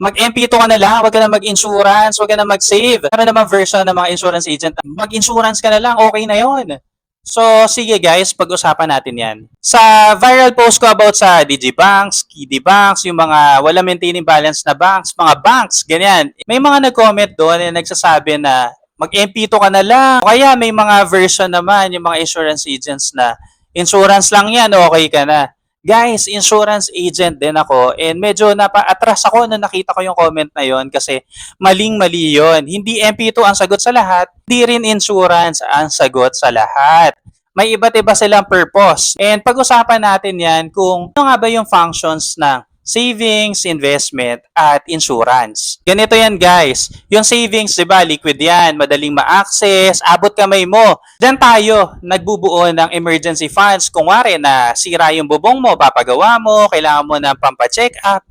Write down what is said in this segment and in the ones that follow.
Mag-MP2 ka na lang, wag ka na mag-insurance, wag ka na mag-save. Ano naman version ng mga insurance agent? Mag-insurance ka na lang, okay na yon. So, sige guys, pag-usapan natin yan. Sa viral post ko about sa Digibanks, KD Banks, yung mga wala maintaining balance na banks, mga banks, ganyan. May mga nag-comment doon na nagsasabi na mag-MP2 ka na lang. O kaya may mga version naman, yung mga insurance agents na insurance lang yan, okay ka na. Guys, insurance agent din ako and medyo napa-atras ako na nakita ko yung comment na yon kasi maling-mali yon. Hindi MP2 ang sagot sa lahat, hindi rin insurance ang sagot sa lahat. May iba't iba silang purpose. And pag-usapan natin yan kung ano nga ba yung functions ng savings, investment, at insurance. Ganito yan guys. Yung savings, di ba, liquid yan, madaling ma-access, abot kamay mo. Diyan tayo nagbubuo ng emergency funds. Kung wari na sira yung bubong mo, papagawa mo, kailangan mo ng pampa-check up,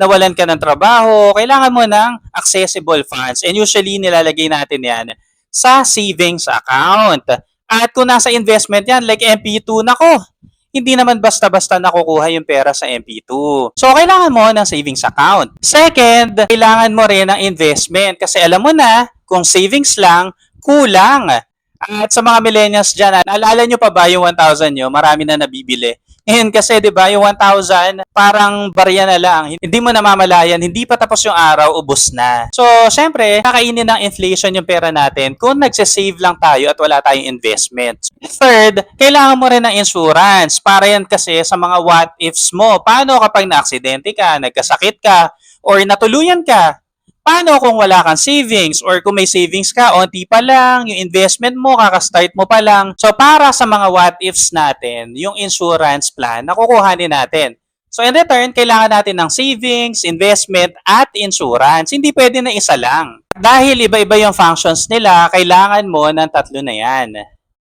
nawalan ka ng trabaho, kailangan mo ng accessible funds. And usually, nilalagay natin yan sa savings account. At kung nasa investment yan, like MP2, nako, hindi naman basta-basta nakukuha yung pera sa MP2. So, kailangan mo ng savings account. Second, kailangan mo rin ng investment kasi alam mo na, kung savings lang, kulang. At sa mga millennials dyan, naalala nyo pa ba yung 1,000 nyo? Marami na nabibili. Ngayon kasi, di ba, yung 1,000, parang barya na lang. Hindi mo namamalayan, hindi pa tapos yung araw, ubos na. So, syempre, kakainin ng inflation yung pera natin kung nagsasave lang tayo at wala tayong investment. Third, kailangan mo rin ng insurance. Para yan kasi sa mga what ifs mo. Paano kapag na-aksidente ka, nagkasakit ka, or natuluyan ka? Paano kung wala kang savings or kung may savings ka, onti pa lang, yung investment mo, kakastart mo pa lang. So para sa mga what ifs natin, yung insurance plan, nakukuhanin natin. So in return, kailangan natin ng savings, investment, at insurance. Hindi pwede na isa lang. Dahil iba-iba yung functions nila, kailangan mo ng tatlo na yan.